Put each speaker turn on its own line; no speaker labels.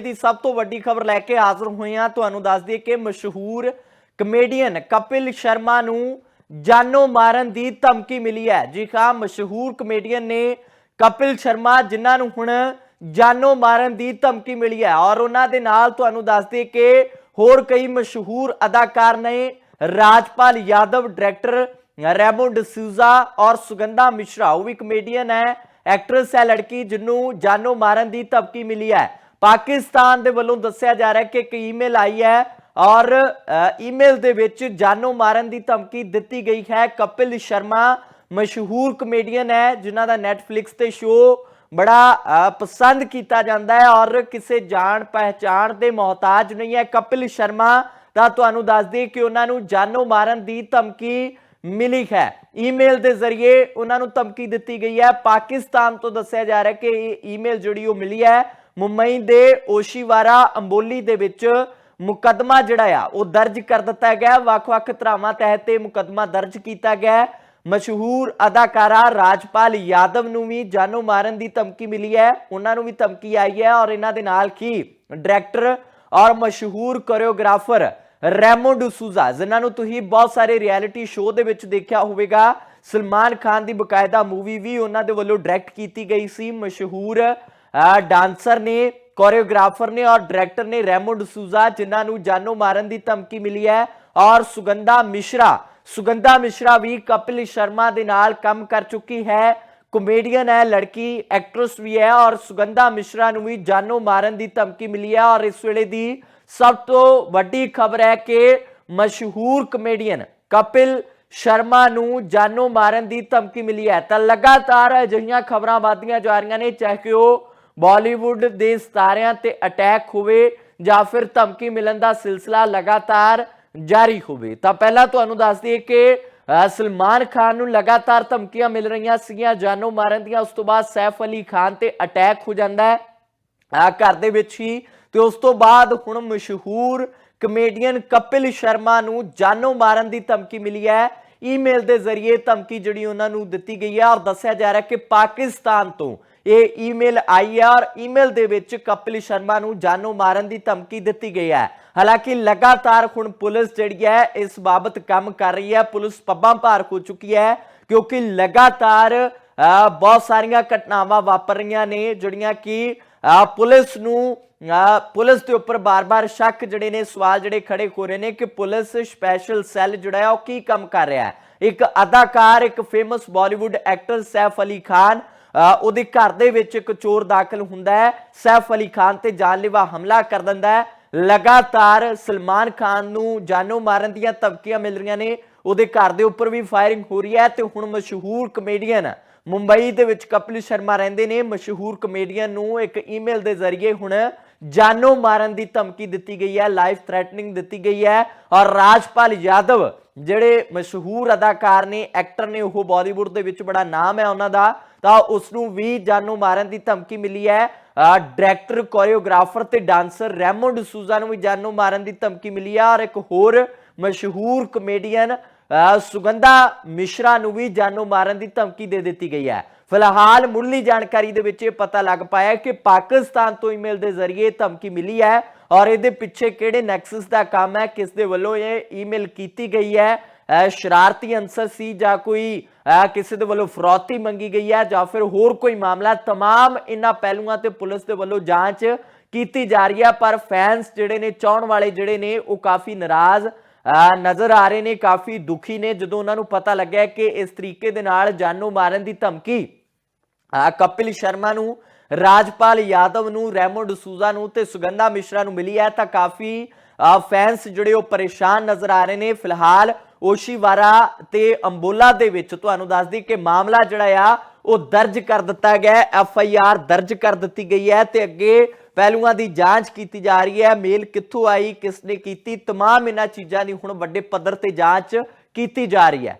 ਦੀ ਸਭ ਤੋਂ ਵੱਡੀ ਖਬਰ ਲੈ ਕੇ ਹਾਜ਼ਰ ਹੋਏ ਹਾਂ। ਤੁਹਾਨੂੰ ਦੱਸ ਦਈਏ ਕਿ ਮਸ਼ਹੂਰ ਕਮੇਡੀਅਨ ਕਪਿਲ ਸ਼ਰਮਾ ਨੂੰ ਜਾਨੋਂ ਮਾਰਨ ਦੀ ਧਮਕੀ ਮਿਲੀ ਹੈ। ਜੀ ਹਾਂ, ਮਸ਼ਹੂਰ ਕਮੇਡੀਅਨ ਨੇ ਕਪਿਲ ਸ਼ਰਮਾ, ਜਿਨ੍ਹਾਂ ਨੂੰ ਹੁਣ ਜਾਨੋਂ ਮਾਰਨ ਦੀ ਧਮਕੀ ਮਿਲੀ ਹੈ। ਔਰ ਉਹਨਾਂ ਦੇ ਨਾਲ ਤੁਹਾਨੂੰ ਦੱਸ ਦਈਏ ਕਿ ਹੋਰ ਕਈ ਮਸ਼ਹੂਰ ਅਦਾਕਾਰ ਨੇ ਰਾਜਪਾਲ ਯਾਦਵ ਡਾਇਰੈਕਟਰ ਰੈਮੋ ਡਿਸੂਜ਼ਾ ਔਰ ਸੁਗੰਧਾ ਮਿਸ਼ਰਾ, ਉਹ ਵੀ ਕਮੇਡੀਅਨ ਹੈ। ਐਕਟਰੈਸ ਹੈ ਲੜਕੀ ਜਿਹਨੂੰ ਜਾਨੋਂ ਮਾਰਨ ਦੀ ਧਮਕੀ ਮਿਲੀ ਹੈ। ਪਾਕਿਸਤਾਨ ਦੇ ਵੱਲੋਂ ਦੱਸਿਆ ਜਾ ਰਿਹਾ ਕਿ ਇੱਕ ਈਮੇਲ ਆਈ ਹੈ ਔਰ ਈਮੇਲ ਦੇ ਵਿੱਚ ਜਾਨੋਂ ਮਾਰਨ ਦੀ ਧਮਕੀ ਦਿੱਤੀ ਗਈ ਹੈ। ਕਪਿਲ ਸ਼ਰਮਾ ਮਸ਼ਹੂਰ ਕਮੇਡੀਅਨ ਹੈ, ਜਿਨ੍ਹਾਂ ਦਾ ਨੈਟਫਲਿਕਸ ਤੇ ਸ਼ੋਅ ਬੜਾ ਪਸੰਦ ਕੀਤਾ ਜਾਂਦਾ ਹੈ ਔਰ ਕਿਸੇ ਜਾਣ ਪਹਿਚਾਣ ਦੇ ਮੁਹਤਾਜ ਨਹੀਂ ਹੈ। ਕਪਿਲ ਸ਼ਰਮਾ ਤਾਂ ਤੁਹਾਨੂੰ ਦੱਸ ਦਈਏ ਕਿ ਉਹਨਾਂ ਨੂੰ ਜਾਨੋਂ ਮਾਰਨ ਦੀ ਧਮਕੀ ਮਿਲੀ ਹੈ। ਈਮੇਲ ਦੇ ਜ਼ਰੀਏ ਉਹਨਾਂ ਨੂੰ ਧਮਕੀ ਦਿੱਤੀ ਗਈ ਹੈ। ਪਾਕਿਸਤਾਨ ਤੋਂ ਦੱਸਿਆ ਜਾ ਰਿਹਾ ਕਿ ਇਹ ਈਮੇਲ ਜਿਹੜੀ ਉਹ ਮਿਲੀ ਹੈ ਮੁੰਬਈ ਦੇ ਓਸ਼ੀਵਾਰਾ ਅੰਬੋਲੀ ਦੇ ਵਿੱਚ ਮੁਕੱਦਮਾ ਜਿਹੜਾ ਆ, ਉਹ ਦਰਜ ਕਰ ਦਿੱਤਾ ਗਿਆ। ਵੱਖ-ਵੱਖ ਧਰਾਵਾਂ ਤਹਿਤ ਇਹ ਮੁਕੱਦਮਾ ਦਰਜ ਕੀਤਾ ਗਿਆ ਮਸ਼ਹੂਰ ਅਦਾਕਾਰਾ ਰਾਜਪਾਲ ਯਾਦਵ ਨੂੰ ਵੀ ਜਾਨੋਂ ਮਾਰਨ ਦੀ ਧਮਕੀ ਮਿਲੀ ਹੈ। ਉਹਨਾਂ ਨੂੰ ਵੀ ਧਮਕੀ ਆਈ ਹੈ ਔਰ ਇਹਨਾਂ ਦੇ ਨਾਲ ਕੀ ਡਾਇਰੈਕਟਰ ਔਰ ਮਸ਼ਹੂਰ ਕੋਰੀਓਗ੍ਰਾਫਰ ਰੈਮੋ ਡੂਸੂਜ਼ਾ ਜਿਨ੍ਹਾਂ ਨੂੰ ਤੁਸੀਂ ਬਹੁਤ ਸਾਰੇ ਰਿਐਲਿਟੀ ਸ਼ੋਅ ਦੇ ਵਿੱਚ ਦੇਖਿਆ ਹੋਵੇਗਾ। ਸਲਮਾਨ ਖਾਨ ਦੀ ਬਕਾਇਦਾ ਮੂਵੀ ਵੀ ਉਹਨਾਂ ਦੇ ਵੱਲੋਂ ਡਾਇਰੈਕਟ ਕੀਤੀ ਗਈ ਸੀ। ਮਸ਼ਹੂਰ ਡਾਂਸਰ ਨੇ ਕੋਰੀਓਗ੍ਰਾਫਰ ਨੇ ਔਰ ਡਾਇਰੈਕਟਰ ਨੇ ਰੈਮੋ ਡਸੂਜ਼ਾ ਜਿਨ੍ਹਾਂ ਨੂੰ ਜਾਨੋਂ ਮਾਰਨ ਦੀ ਧਮਕੀ ਮਿਲੀ ਹੈ, ਔਰ ਸੁਗੰਧਾ ਮਿਸ਼ਰਾ ਸੁਗੰਧਾ ਮਿਸ਼ਰਾ ਵੀ ਕਪਿਲ ਸ਼ਰਮਾ ਦੇ ਨਾਲ ਕੰਮ ਕਰ ਚੁੱਕੀ ਹੈ। ਕਮੇਡੀਅਨ ਹੈ, ਲੜਕੀ ਐਕਟਰਸ ਵੀ ਹੈ ਔਰ ਸੁਗੰਧਾ ਮਿਸ਼ਰਾ ਨੂੰ ਵੀ ਜਾਨੋਂ ਮਾਰਨ ਦੀ ਧਮਕੀ ਮਿਲੀ ਹੈ ਔਰ ਇਸ ਵੇਲੇ ਦੀ ਸਭ ਤੋਂ ਵੱਡੀ ਖਬਰ ਹੈ ਕਿ ਮਸ਼ਹੂਰ ਕਮੇਡੀਅਨ ਕਪਿਲ ਸ਼ਰਮਾ ਨੂੰ ਜਾਨੋਂ ਮਾਰਨ ਦੀ ਧਮਕੀ ਮਿਲੀ ਹੈ। ਤਾਂ ਲਗਾਤਾਰ ਅਜਿਹੀਆਂ ਖਬਰਾਂ ਵਧਦੀਆਂ ਜਾ ਰਹੀਆਂ ਨੇ, ਚਾਹੇ ਉਹ ਬਾਲੀਵੁੱਡ ਦੇ ਸਤਾਰਿਆਂ ਤੇ ਅਟੈਕ ਹੋਵੇ ਜਾਂ ਫਿਰ ਧਮਕੀ ਮਿਲਣ ਦਾ ਸਿਲਸਿਲਾ ਲਗਾਤਾਰ ਜਾਰੀ ਹੋਵੇ। ਤਾਂ ਪਹਿਲਾਂ ਤੁਹਾਨੂੰ ਦੱਸ ਦਈਏ ਕਿ ਸਲਮਾਨ ਖਾਨ ਨੂੰ ਲਗਾਤਾਰ ਧਮਕੀਆਂ ਮਿਲ ਰਹੀਆਂ ਸੀਗੀਆਂ, ਜਾਨੋਂ ਮਾਰਨ ਦੀਆਂ। ਉਸ ਤੋਂ ਬਾਅਦ ਸੈਫ ਅਲੀ ਖਾਨ ਤੇ ਅਟੈਕ ਹੋ ਜਾਂਦਾ ਹੈ। ਘਰ ਦੇ ਵਿੱਚ ਹੀ। ਤੇ ਉਸ ਤੋਂ ਬਾਅਦ ਹੁਣ ਮਸ਼ਹੂਰ ਕਮੇਡੀਅਨ ਕਪਿਲ ਸ਼ਰਮਾ ਨੂੰ ਜਾਨੋਂ ਮਾਰਨ ਦੀ ਧਮਕੀ ਮਿਲੀ ਹੈ। ਈਮੇਲ ਦੇ ਜ਼ਰੀਏ ਧਮਕੀ ਜਿਹੜੀ ਉਹਨਾਂ ਨੂੰ ਦਿੱਤੀ ਗਈ ਹੈ ਔਰ ਦੱਸਿਆ ਜਾ ਰਿਹਾ ਕਿ ਪਾਕਿਸਤਾਨ ਤੋਂ ਇਹ ਈਮੇਲ ਆਈ ਹੈ ਔਰ ਈਮੇਲ ਦੇ ਵਿੱਚ ਕਪਿਲ ਸ਼ਰਮਾ ਨੂੰ ਜਾਨੋਂ ਮਾਰਨ ਦੀ ਧਮਕੀ ਦਿੱਤੀ ਗਈ ਹੈ। ਹਾਲਾਂਕਿ ਲਗਾਤਾਰ ਹੁਣ ਪੁਲਿਸ ਜਿਹੜੀ ਹੈ, ਇਸ ਬਾਬਤ ਕੰਮ ਕਰ ਰਹੀ ਹੈ। ਪੁਲਿਸ ਪੱਬਾਂ ਭਾਰ ਹੋ ਚੁੱਕੀ ਹੈ ਕਿਉਂਕਿ ਲਗਾਤਾਰ ਬਹੁਤ ਸਾਰੀਆਂ ਘਟਨਾਵਾਂ ਵਾਪਰ ਰਹੀਆਂ ਨੇ, ਜਿਹੜੀਆਂ ਕਿ ਪੁਲਿਸ ਨੂੰ ਪੁਲਿਸ ਦੇ ਉੱਪਰ ਬਾਰ-ਬਾਰ ਸ਼ੱਕ ਜਿਹੜੇ ਨੇ, ਸਵਾਲ ਜਿਹੜੇ ਖੜੇ ਹੋ ਰਹੇ ਨੇ ਕਿ ਪੁਲਿਸ ਸਪੈਸ਼ਲ ਸੈੱਲ ਜਿਹੜਾ ਹੈ, ਉਹ ਕੀ ਕੰਮ ਕਰ ਰਿਹਾ ਹੈ? ਇੱਕ ਅਦਾਕਾਰ, ਇੱਕ ਫੇਮਸ ਬਾਲੀਵੁੱਡ ਐਕਟਰ ਸੈਫ ਅਲੀ ਖਾਨ ਉਹਦੇ ਘਰ ਦੇ ਵਿੱਚ ਇੱਕ ਚੋਰ ਦਾਖਲ ਹੁੰਦਾ ਹੈ। ਸੈਫ ਅਲੀ ਖਾਨ ਤੇ ਜਾਨਲੇਵਾ ਹਮਲਾ ਕਰ ਦਿੰਦਾ ਹੈ। ਲਗਾਤਾਰ ਸਲਮਾਨ ਖਾਨ ਨੂੰ ਜਾਨੋਂ ਮਾਰਨ ਦੀਆਂ ਧਮਕੀਆਂ ਮਿਲ ਰਹੀਆਂ ਨੇ। ਉਹਦੇ ਘਰ ਦੇ ਉੱਪਰ ਵੀ ਫਾਇਰਿੰਗ ਹੋ ਰਹੀ ਹੈ ਤੇ ਹੁਣ ਮਸ਼ਹੂਰ ਕਮੇਡੀਅਨ ਮੁੰਬਈ ਦੇ ਵਿੱਚ ਕਪਿਲ ਸ਼ਰਮਾ ਰਹਿੰਦੇ ਨੇ। ਮਸ਼ਹੂਰ ਕਮੇਡੀਅਨ ਨੂੰ ਇੱਕ ਈਮੇਲ ਦੇ ਜ਼ਰੀਏ ਹੁਣ ਜਾਨੋਂ ਮਾਰਨ ਦੀ ਧਮਕੀ ਦਿੱਤੀ ਗਈ ਹੈ, ਲਾਈਫ ਥ੍ਰੈਟਨਿੰਗ ਦਿੱਤੀ ਗਈ ਹੈ ਔਰ ਰਾਜਪਾਲ ਯਾਦਵ, ਜਿਹੜੇ ਮਸ਼ਹੂਰ ਅਦਾਕਾਰ ਨੇ, ਐਕਟਰ ਨੇ, ਉਹ ਬਾਲੀਵੁੱਡ ਦੇ ਵਿੱਚ ਬੜਾ ਨਾਮ ਹੈ ਉਹਨਾਂ ਦਾ। ਤਾਂ ਉਸ ਨੂੰ ਵੀ ਜਾਨੋਂ ਮਾਰਨ ਦੀ ਧਮਕੀ ਮਿਲੀ ਹੈ। ਡਾਇਰੈਕਟਰ ਕੋਰੀਓਗ੍ਰਾਫਰ ਤੇ ਡਾਂਸਰ ਰੈਮੋ ਡਿਸੂਜ਼ਾ ਨੂੰ ਵੀ ਜਾਨੋਂ ਮਾਰਨ ਦੀ ਧਮਕੀ ਮਿਲੀ ਹੈ ਔਰ ਇੱਕ ਹੋਰ ਮਸ਼ਹੂਰ ਕਮੇਡੀਅਨ ਸੁਗੰਧਾ ਮਿਸ਼ਰਾ ਨੂੰ ਵੀ ਜਾਨੋਂ ਮਾਰਨ ਦੀ ਧਮਕੀ ਦੇ ਦਿੱਤੀ ਗਈ ਹੈ। ਫਿਲਹਾਲ ਮੁੱਢਲੀ ਜਾਣਕਾਰੀ ਦੇ ਵਿੱਚ ਇਹ ਪਤਾ ਲੱਗ ਪਾਇਆ ਕਿ ਪਾਕਿਸਤਾਨ ਤੋਂ ਈਮੇਲ ਦੇ ਜ਼ਰੀਏ ਧਮਕੀ ਮਿਲੀ ਹੈ। ਔਰ ਇਹਦੇ ਪਿੱਛੇ ਕਿਹੜੇ ਨੈਕਸਸ ਦਾ ਕੰਮ ਹੈ ਕਿਸ ਦੇ ਵੱਲੋਂ ਇਹ ਈਮੇਲ ਕੀਤੀ ਗਈ ਹੈ। ਸ਼ਰਾਰਤੀ ਅੰਸਰ ਸੀ ਜਾਂ ਕੋਈ ਅ, ਕਿਸੇ ਦੇ ਵੱਲੋਂ ਫਰੌਤੀ ਮੰਗੀ ਗਈ ਹੈ ਜਾਂ ਫਿਰ ਹੋਰ ਕੋਈ ਮਾਮਲਾ तमाम ਇਹਨਾਂ ਪਹਿਲੂਆਂ ਤੇ ਪੁਲਿਸ ਦੇ ਵੱਲੋਂ ਜਾਂਚ ਕੀਤੀ ਜਾ ਰਹੀ ਹੈ ਪਰ ਫੈਨਸ ਜਿਹੜੇ ਨੇ ਚਾਹਣ ਵਾਲੇ ਜਿਹੜੇ ਨੇ ਉਹ ਕਾਫੀ ਨਾਰਾਜ਼ ਅ, ਨਜ਼ਰ ਆ ਰਹੇ ਨੇ ਕਾਫੀ ਦੁਖੀ ਨੇ ਜਦੋਂ ਉਹਨਾਂ ਨੂੰ ਪਤਾ ਲੱਗਿਆ ਕਿ ਇਸ ਤਰੀਕੇ ਦੇ ਨਾਲ ਜਾਨੋਂ ਮਾਰਨ ਦੀ ਧਮਕੀ ਅ, ਕਪਿਲ ਸ਼ਰਮਾ ਨੂੰ ਰਾਜਪਾਲ ਯਾਦਵ ਨੂੰ ਰੈਮੋ ਡਸੂਜ਼ਾ ਨੂੰ ਤੇ ਸੁਗੰਧਾ ਮਿਸ਼ਰਾ ਨੂੰ ਮਿਲੀ ਹੈ ਤਾਂ ਕਾਫੀ ਫੈਨਸ ਜਿਹੜੇ ਉਹ ਪਰੇਸ਼ਾਨ ਨਜ਼ਰ ਆ ਰਹੇ ਨੇ ਫਿਲਹਾਲ ਓਸ਼ੀਵਾਰਾ ਤੇ ਅੰਬੋਲਾ ਦੇ ਵਿੱਚ ਤੁਹਾਨੂੰ ਦੱਸ ਦਈ ਕਿ ਮਾਮਲਾ ਜਿਹੜਾ ਆ ਉਹ ਦਰਜ ਕਰ ਦਿੱਤਾ ਗਿਆ ਐਫ ਆਈ ਆਰ ਦਰਜ ਕਰ ਦਿੱਤੀ ਗਈ ਹੈ ਤੇ ਅੱਗੇ ਪਹਿਲੂਆਂ ਦੀ ਜਾਂਚ ਕੀਤੀ ਜਾ ਰਹੀ ਹੈ ਮੇਲ ਕਿੱਥੋਂ ਆਈ ਕਿਸ ਨੇ ਕੀਤੀ तमाम ਇਹਨਾਂ ਚੀਜ਼ਾਂ ਦੀ ਹੁਣ ਵੱਡੇ ਪੱਧਰ ਤੇ ਜਾਂਚ ਕੀਤੀ ਜਾ ਰਹੀ ਹੈ